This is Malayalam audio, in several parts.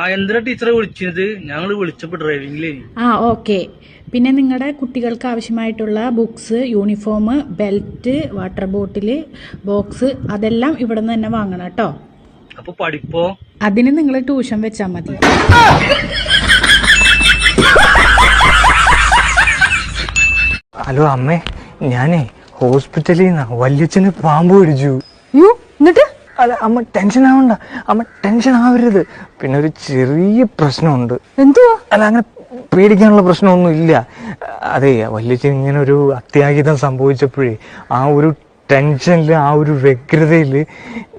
ആ എന്തിനാ ടീച്ചറെ വിളിച്ചത്? ഞങ്ങൾ വിളിച്ചപ്പോ ഡ്രൈവിംഗിലേ ആ ഓക്കെ പിന്നെ നിങ്ങളുടെ കുട്ടികൾക്ക് ആവശ്യമായിട്ടുള്ള books uniform belt water bottle box അതെല്ലാം ഇവിടെ നിന്ന് തന്നെ വാങ്ങണം കേട്ടോ. അപ്പൊ പഠിപ്പോ? അതിന് നിങ്ങൾ ട്യൂഷൻ വെച്ചാൽ മതി. ഹലോ അമ്മേ ഞാനേ ഹോസ്പിറ്റലിൽ നിന്നാ വല്യച്ഛന് പാമ്പ് പിടിച്ചു. എന്നിട്ട്? അല്ല അമ്മ ടെൻഷൻ ആവണ്ട. അമ്മ ടെൻഷൻ ആവരുത്. പിന്നെ ഒരു ചെറിയ പ്രശ്നമുണ്ട്. എന്തുവാ? അല്ല അങ്ങനെ പേടിക്കാനുള്ള പ്രശ്നമൊന്നും ഇല്ല. അതെ വല്യച്ചൻ ഇങ്ങനെ ഒരു അത്യാഹിതം സംഭവിച്ചപ്പോഴേ ആ ഒരു ടെൻഷനിൽ ആ ഒരു വ്യഗ്രതയിൽ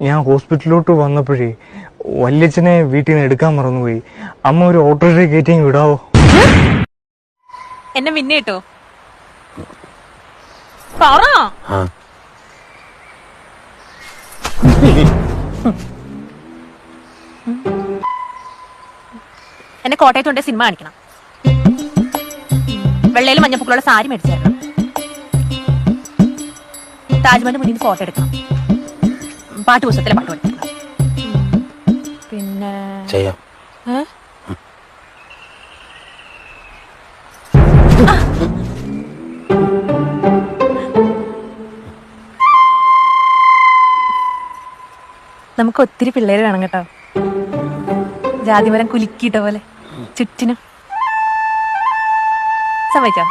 ഞാൻ ഹോസ്പിറ്റലിലോട്ട് വന്നപ്പോഴേ വല്യച്ഛനെ വീട്ടിൽ നിന്ന് എടുക്കാൻ മറന്നുപോയി. അമ്മ ഒരു ഓട്ടോറിക്ഷ കയറ്റി അങ്ങ് വിടാവോ? എന്നെ പിന്നെ കേട്ടോ പറ എന്നെ കോട്ടയത്ത് കൊണ്ട് സിനിമ കാണിക്കണം. വെള്ളയിൽ മഞ്ഞപ്പൂക്കളുള്ള സാരി മേടിച്ചു തരണം താജ്മഹലിന്റെ മുന്നിൽ ഫോട്ടോ എടുക്കണം. പാട്ട് പുസ്തകത്തിലെ പാട്ട് പഠിക്കണം. പിന്നെ ചെയ്യാം. നമുക്ക് ഒത്തിരി പിള്ളേര് വേണം കേട്ടോ. ജാതിമരം കുലുക്കിയിട്ട പോലെ. ചുറ്റിനും. സമ്മതിച്ചോ?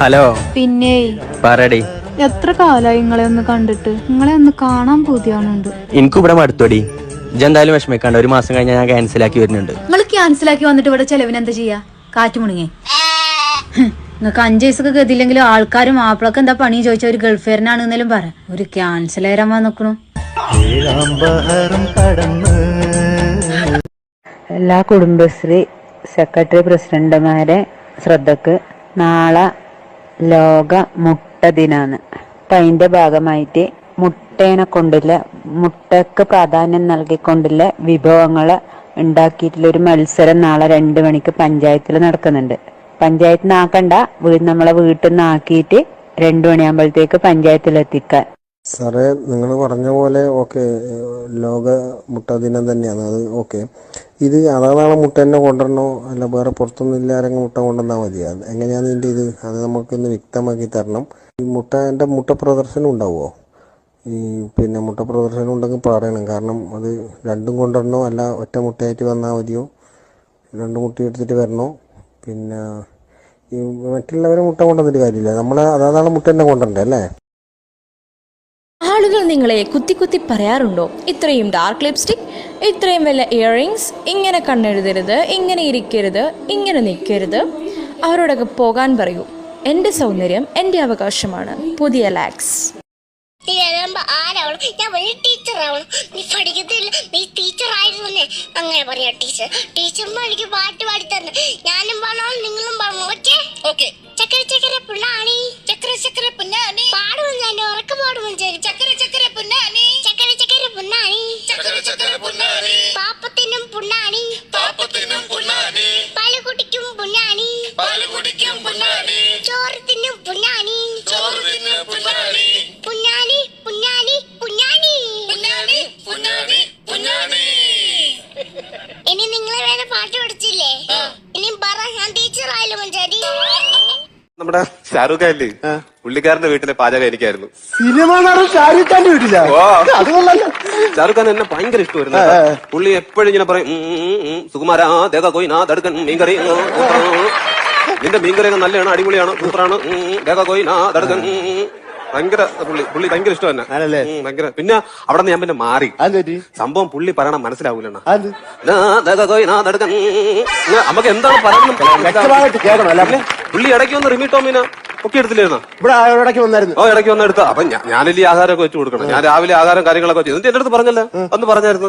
ഹലോ. പിന്നെ. പറടി എത്ര കാലായി നിങ്ങളെ ഒന്ന് കണ്ടിട്ട്? നിങ്ങളെ ഒന്ന് കാണാൻ പൂതിയാണുണ്ട് എനിക്ക് ഇവിടെ മടുത്തോടി. ഇജെന്തായാലും വിഷമിക്കാണ്ട്. ഒരു മാസം കഴിഞ്ഞാൽ ഞാൻ ക്യാൻസൽ ആക്കി വരുന്നുണ്ട്. നിങ്ങൾ ക്യാൻസൽ ആക്കി വന്നിട്ട് ഇവിടെ ചെലവിന് എന്താ ചെയ്യാ? കാറ്റ് മുണുങ്ങേ. നിങ്ങൾക്ക് അഞ്ച് വയസ്സൊക്കെ ഗതിയില്ലെങ്കിലും ആൾക്കാർ മാപ്പിളൊക്കെ എന്താ പണി ചോദിച്ചാൽ ഒരു ഗൾഫേറിനാണ് എന്നാലും പറ. ഒരു ക്യാൻസൽ ആരാൻ വന്നിക്കണു. എല്ലാ കുടുംബശ്രീ സെക്രട്ടറി പ്രസിഡന്റുമാരെ ശ്രദ്ധക്ക്. നാളെ ലോക മുട്ട ദിനാണ് അപ്പം അതിന്റെ ഭാഗമായിട്ട് മുട്ടേനെ കൊണ്ടുള്ള മുട്ടക്ക് പ്രാധാന്യം നൽകിക്കൊണ്ടുള്ള വിഭവങ്ങൾ ഉണ്ടാക്കിയിട്ടുള്ള ഒരു മത്സരം നാളെ രണ്ട് മണിക്ക് പഞ്ചായത്തിൽ നടക്കുന്നുണ്ട്. പഞ്ചായത്തിൽ നിന്ന് ആക്കണ്ട വീ- നമ്മളെ വീട്ടിൽ നിന്ന് ആക്കിയിട്ട് രണ്ടു മണിയാകുമ്പോഴത്തേക്ക് പഞ്ചായത്തിൽ എത്തിക്കാൻ. സാറേ നിങ്ങൾ പറഞ്ഞ പോലെ ഓക്കെ ലോക മുട്ട ദിനം തന്നെയാണ്. അത് ഓക്കെ. ഇത് അതാളെ മുട്ട തന്നെ കൊണ്ടുവരണോ? അല്ല വേറെ പുറത്തൊന്നും ഇല്ലാരെങ്കിലും മുട്ട കൊണ്ടുവന്നാൽ മതി. അത് എങ്ങനെയാണ് ഇതിന്റെ ഇത്? അത് നമുക്കൊന്ന് വ്യക്തമാക്കി തരണം. ഈ മുട്ട എന്റെ മുട്ട പ്രദർശനം ഉണ്ടാവുമോ ഈ പിന്നെ മുട്ട പ്രദർശനം ഉണ്ടെങ്കിൽ പറയണം. കാരണം അത് രണ്ടും കൊണ്ടുവരണോ? അല്ല ഒറ്റ മുട്ടയായിട്ട് വന്നാൽ മതിയോ? രണ്ട് മുട്ട എടുത്തിട്ട് വരണോ? പിന്നെ ഈ മറ്റുള്ളവരെ മുട്ട കൊണ്ടുവന്നിട്ട് കാര്യമില്ല. നമ്മൾ അതാളെ മുട്ട തന്നെ കൊണ്ടുവരണ്ടേ അല്ലേ? ആളുകൾ നിങ്ങളെ കുത്തി കുത്തി പറയാറുണ്ടോ? ഇത്രയും ഡാർക്ക് ലിപ്സ്റ്റിക് ഇത്രയും വല്ല ഇയറിങ്സ് ഇങ്ങനെ കണ്ണെഴുതരുത് ഇങ്ങനെ ഇരിക്കരുത് ഇങ്ങനെ നിൽക്കരുത്. അവരോടൊക്കെ പോകാൻ പറയൂ. എന്റെ സൗന്ദര്യം എന്റെ അവകാശമാണ്. പുതിയ ലാക്സ് ആരാവണം? ഞാൻ വലിയ ടീച്ചറാവണം നീ പഠിക്കത്തില്ല. നീ ടീച്ചർ അങ്ങനെ പറയാ ടീച്ചർ ടീച്ചർമാർ എനിക്ക് പാട്ട് പാടി തന്നെ ഞാനും പാടണം നിങ്ങളും പാടണം ഓക്കെ ഓക്കെ ചക്കര ചക്കര പുണ്ണാണി. ചക്കര ചക്കര പുണ്ണാണി പാടും ഞാൻ ഉറക്ക പാടും ചക്കര ചക്കര നമ്മുടെ ഷാറൂഖ് ഖാനില്ലേ പുള്ളിക്കാരന്റെ വീട്ടിലെ പാചകം എനിക്കായിരുന്നു. സിനിമ നടൻ ഷാരൂഖ് ഖാന്റെ വീട്ടിലാ? അത് കൊള്ളാലോ ഷാറൂഖ് ഖാൻ എന്നെ ഭയങ്കര ഇഷ്ടമായിരുന്നു പുള്ളി എപ്പോഴും ഇങ്ങനെ പറയും "ഉം, ഉം, ഉം, സുകുമാരാ തേക കോയിനാ തടുക്കൻ മീൻകറി. നിന്റെ മീൻകറിയൊക്കെ നല്ലതാണ് അടിപൊളിയാണ് സൂപ്പറാണ് ഉം, കോയിനാ തടുക്കൻ ഉം, ഉം." ഭയങ്കര പുള്ളി പുള്ളി ഭയങ്കര ഇഷ്ടം തന്നെ ആണല്ലേ? ഉം, ഭയങ്കര. പിന്നെ അവിടെ നിന്ന് ഞാൻ പിന്നെ മാറി. പറ്റി? സംഭവം പുള്ളി പറയണം മനസ്സിലാവൂലണ്ണ. അത് നമുക്ക് എന്താണ് വ്യക്തമായിട്ട് പറയുന്നത് കേൾക്കണം അല്ല? പുള്ളി ഇടയ്ക്ക് വന്ന് റിമി ടോമിന് ഒക്കെ എടുത്തില്ലായിരുന്നോ? ഇവിടെ ഇടയ്ക്ക് വന്നായിരുന്നു. ഓ ഇടയ്ക്ക് വന്ന് എടുത്ത. അപ്പൊ ഞാനില്ലേ ഈ ആഹാരമൊക്കെ വെച്ച് കൊടുക്കണം. ഞാൻ രാവിലെ ആഹാരം കാര്യങ്ങളൊക്കെ വെച്ചു എന്നിട്ട് എന്റെ അടുത്ത് പറഞ്ഞല്ലേ. അന്ന് പറഞ്ഞായിരുന്നു.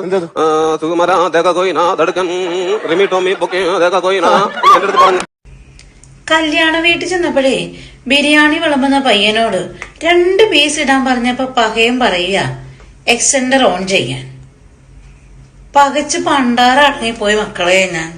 സുകുമാര കോയിന റിമി ടോമി പൊക്കെ ദേക കോയിന. എന്റെ അടുത്ത് പറഞ്ഞു. കല്യാണ വീട്ടിൽ ചെന്നപ്പോഴേ ബിരിയാണി വിളമ്പുന്ന പയ്യനോട് രണ്ട് പീസ് ഇടാൻ പറഞ്ഞപ്പോ പകയും പറയുക എക്സ്റ്റൻഡർ ഓൺ ചെയ്യാൻ. പകച്ച് പണ്ടാറടങ്ങി പോയി മക്കളെ ഞാൻ.